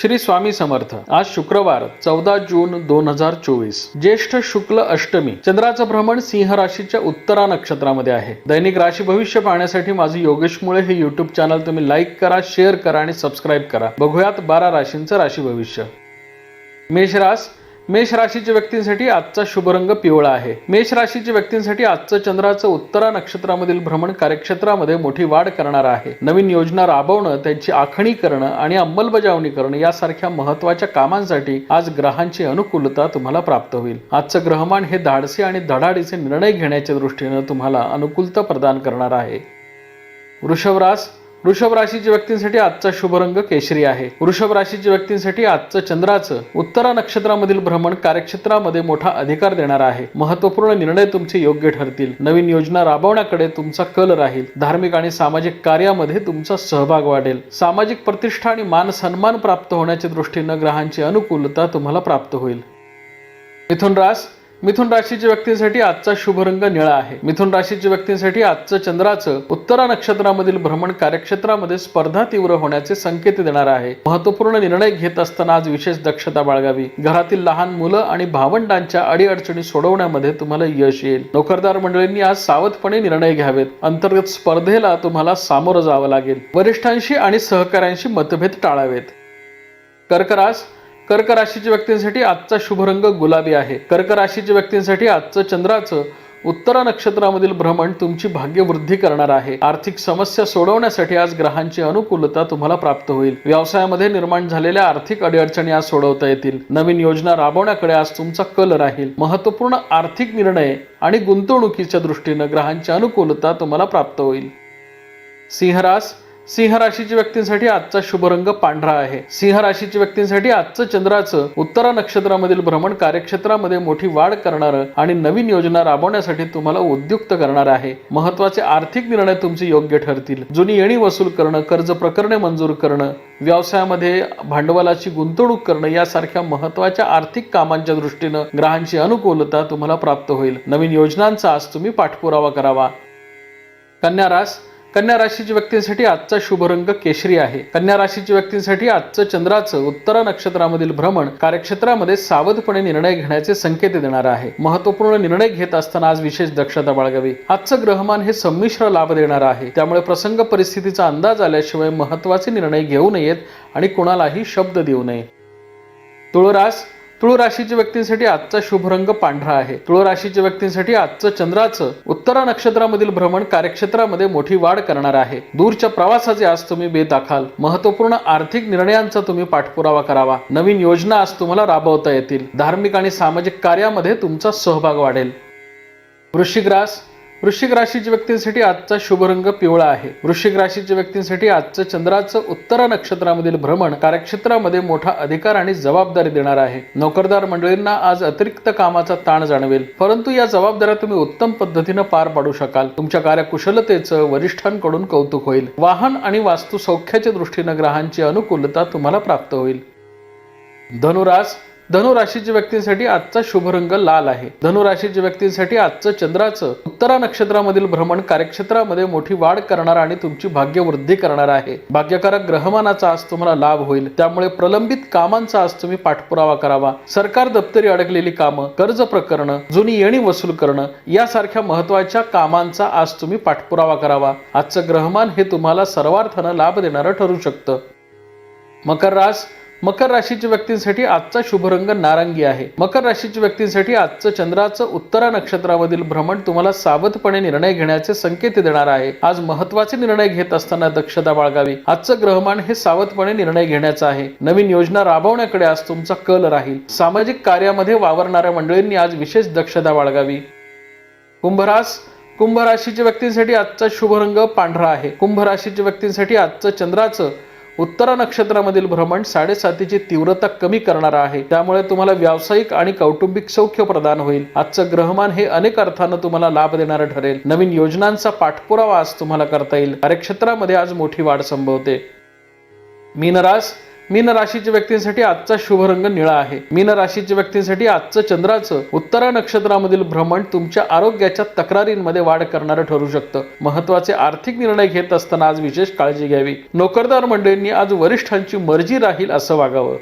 श्री स्वामी समर्थ. आज शुक्रवार चौदा जून दोन हजार चोवीस. ज्येष्ठ शुक्ल अष्टमी चंद्राचं भ्रमण सिंह राशीच्या उत्तरा नक्षत्रामध्ये आहे. दैनिक राशी भविष्य पाहण्यासाठी माझं योगेश मुळे हे युट्यूब चॅनल तुम्ही लाईक करा शेअर करा आणि सबस्क्राईब करा. बघूयात बारा राशींचं राशी भविष्य. मेष रास मेष राशीच्या व्यक्तींसाठी आजचा शुभ रंग पिवळा आहे. मेष राशीच्या व्यक्तींसाठी आजचं चंद्राचं उत्तरा नक्षत्रामधील भ्रमण कार्यक्षेत्रामध्ये मोठी वाढ करणार आहे. नवीन योजना राबवणं त्यांची आखणी करणं आणि अंमलबजावणी करणं यासारख्या महत्त्वाच्या कामांसाठी आज ग्रहांची अनुकूलता तुम्हाला प्राप्त होईल. आजचं ग्रहमान हे धाडसी आणि धडाडीचे निर्णय घेण्याच्या दृष्टीनं तुम्हाला अनुकूलता प्रदान करणार आहे. वृषभ रास वृषभ राशीच्या व्यक्तींसाठी आजचा शुभ रंग केशरी आहे. वृषभ राशीच्या व्यक्तींसाठी आजचं चंद्राचं उत्तरा नक्षत्रामधील भ्रमण कार्यक्षेत्रामध्ये मोठा अधिकार देणार आहे. महत्त्वपूर्ण निर्णय तुमचे योग्य ठरतील. नवीन योजना राबवण्याकडे तुमचा कल राहील. धार्मिक आणि सामाजिक कार्यामध्ये तुमचा सहभाग वाढेल. सामाजिक प्रतिष्ठा आणि मान सन्मान प्राप्त होण्याच्या दृष्टीनं ग्रहांची अनुकूलता तुम्हाला प्राप्त होईल. मिथुन रास मिथुन राशीच्या व्यक्तींसाठी आजचा शुभ रंग निळा आहे. मिथुन राशीच्या व्यक्तींसाठी आजचं चंद्राचं उत्तरा नक्षत्रामधील भ्रमण कार्यक्षेत्रामध्ये स्पर्धा तीव्र होण्याचे संकेत देणार आहे. महत्त्वपूर्ण निर्णय घेत असताना आज विशेष दक्षता बाळगावी. घरातील लहान मुलं आणि भावंडांच्या अडीअडचणी सोडवण्यामध्ये तुम्हाला यश येईल. नोकरदार मंडळींनी आज सावधपणे निर्णय घ्यावेत. अंतर्गत स्पर्धेला तुम्हाला सामोरं जावं लागेल. वरिष्ठांशी आणि सहकाऱ्यांशी मतभेद टाळावेत. कर्करास कर्क राशीच्या व्यक्तींसाठी आजचा शुभ रंग गुलाबी आहे. कर्क राशीच्या व्यक्तींसाठी आजचं चंद्राचं उत्तरा नक्षत्रामधील भ्रमण तुमची भाग्यवृद्धी करणार आहे. आर्थिक समस्या सोडवण्यासाठी आज ग्रहांची अनुकूलता तुम्हाला प्राप्त होईल. व्यवसायामध्ये निर्माण झालेल्या आर्थिक अडीअडचणी आज सोडवता येतील. नवीन योजना राबवण्याकडे आज तुमचा कल राहील. महत्त्वपूर्ण आर्थिक निर्णय आणि गुंतवणुकीच्या दृष्टीनं ग्रहांची अनुकूलता तुम्हाला प्राप्त होईल. सिंहरास सिंह राशीच्या व्यक्तींसाठी आजचा शुभ रंग पांढरा आहे. सिंह राशीच्या व्यक्तींसाठी आजचं चंद्राचं उत्तरा नक्षत्रामधील भ्रमण कार्यक्षेत्रामध्ये मोठी वाढ करणारं आणि नवीन योजना राबवण्यासाठी तुम्हाला उद्युक्त करणार आहे. महत्त्वाचे आर्थिक निर्णय तुमचे योग्य ठरतील. जुनी येणी वसूल करणं कर्ज प्रकरणे मंजूर करणं व्यवसायामध्ये भांडवलाची गुंतवणूक करणं यासारख्या महत्त्वाच्या आर्थिक कामांच्या दृष्टीनं ग्रहांची अनुकूलता तुम्हाला प्राप्त होईल. नवीन योजनांचा आज तुम्ही पाठपुरावा करावा. कन्या रास कन्या राशीच्या व्यक्तींसाठी आजचा शुभ रंग केशरी आहे. कन्या राशीच्या व्यक्तींसाठी आजचं चंद्राचं उत्तरा नक्षत्रामधील भ्रमण कार्यक्षेत्रामध्ये सावधपणे निर्णय घेण्याचे संकेत देणार आहे. महत्त्वपूर्ण निर्णय घेत असताना आज विशेष दक्षता बाळगावी. आजचं ग्रहमान हे संमिश्र लाभ देणार आहे. त्यामुळे प्रसंग परिस्थितीचा अंदाज आल्याशिवाय महत्त्वाचे निर्णय घेऊ नयेत आणि कुणालाही शब्द देऊ नये. तुळरास तुळ राशीच्या व्यक्तींसाठी आजचा शुभ रंग पांढरा आहे. तुळ राशीच्या व्यक्तींसाठी आजचं चंद्राचं उत्तरा नक्षत्रामधील भ्रमण कार्यक्षेत्रामध्ये मोठी वाढ करणार आहे. दूरच्या प्रवासाचे आज तुम्ही बेदाखाल. महत्त्वपूर्ण आर्थिक निर्णयांचा तुम्ही पाठपुरावा करावा. नवीन योजना आज तुम्हाला राबवता येतील. धार्मिक आणि सामाजिक कार्यामध्ये तुमचा सहभाग वाढेल. वृश्चिक रास वृश्चिक राशीच्या व्यक्तींसाठी आजचा शुभ रंग पिवळा आहे. वृश्चिक राशीच्या व्यक्तींसाठी आजचं चंद्राचं उत्तर नक्षत्रामधील भ्रमण कार्यक्षेत्रामध्ये मोठा अधिकार आणि जबाबदारी देणार आहे. नोकरदार मंडळींना आज अतिरिक्त कामाचा ताण जाणवेल. परंतु या जबाबदाऱ्या तुम्ही उत्तम पद्धतीनं पार पाडू शकाल. तुमच्या कार्यकुशलतेचं वरिष्ठांकडून कौतुक होईल. वाहन आणि वास्तू सौख्याच्या दृष्टीनं ग्रहांची अनुकूलता तुम्हाला प्राप्त होईल. धनुरास धनुराशीच्या व्यक्तींसाठी आजचा शुभ रंग लाल आहे. धनुराशीच्या व्यक्तींसाठी आजचं चंद्राचं उत्तरा नक्षत्रामधील भ्रमण कार्यक्षेत्रामध्ये मोठी वाढ करणार आणि तुमची भाग्यवृद्धी करणार आहे. भाग्यकारक ग्रहमानाचा आज तुम्हाला लाभ होईल. त्यामुळे प्रलंबित कामांचा आज तुम्ही पाठपुरावा करावा. सरकार दप्तरी अडकलेली कामं कर्ज प्रकरणं जुनी येणी वसूल करणं यासारख्या महत्त्वाच्या कामांचा आज तुम्ही पाठपुरावा करावा. आजचं ग्रहमान हे तुम्हाला सर्वार्थानं लाभ देणारं ठरू शकतं. मकर रास मकर राशीच्या व्यक्तींसाठी आजचा शुभ रंग नारंगी आहे. मकर राशीच्या व्यक्तींसाठी आजचं चंद्राचं उत्तरा नक्षत्रामधील भ्रमण तुम्हाला सावधपणे निर्णय घेण्याचे संकेत देणार आहे. आज महत्त्वाचे निर्णय घेत असताना दक्षता बाळगावी. आजचं ग्रहमान हे सावधपणे निर्णय घेण्याचं आहे. नवीन योजना राबवण्याकडे आज तुमचा कल राहील. सामाजिक कार्यामध्ये वावरणाऱ्या मंडळींनी आज विशेष दक्षता बाळगावी. कुंभरास कुंभ राशीच्या व्यक्तींसाठी आजचा शुभ रंग पांढरा आहे. कुंभ राशीच्या व्यक्तींसाठी आजचं चंद्राचं उत्तरा नक्षत्रामधील भ्रमण साडेसातीची तीव्रता कमी करणार आहे. त्यामुळे तुम्हाला व्यावसायिक आणि कौटुंबिक सौख्य प्रदान होईल. आजचं ग्रहमान हे अनेक अर्थानं तुम्हाला लाभ देणारं ठरेल. नवीन योजनांचा पाठपुरावा आज तुम्हाला करता येईल. कार्यक्षेत्रामध्ये आज मोठी वाढ संभवते. मीनरास मीन राशीच्या व्यक्तींसाठी आजचा शुभ रंग निळा आहे. मीन राशीच्या व्यक्तींसाठी आजचं चंद्राचं उत्तरा नक्षत्रामधील भ्रमण तुमच्या आरोग्याच्या तक्रारींमध्ये वाढ करणारं ठरू शकतं. महत्त्वाचे आर्थिक निर्णय घेत असताना आज विशेष काळजी घ्यावी. नोकरदार मंडळींनी आज वरिष्ठांची मर्जी राहील असं वागावं.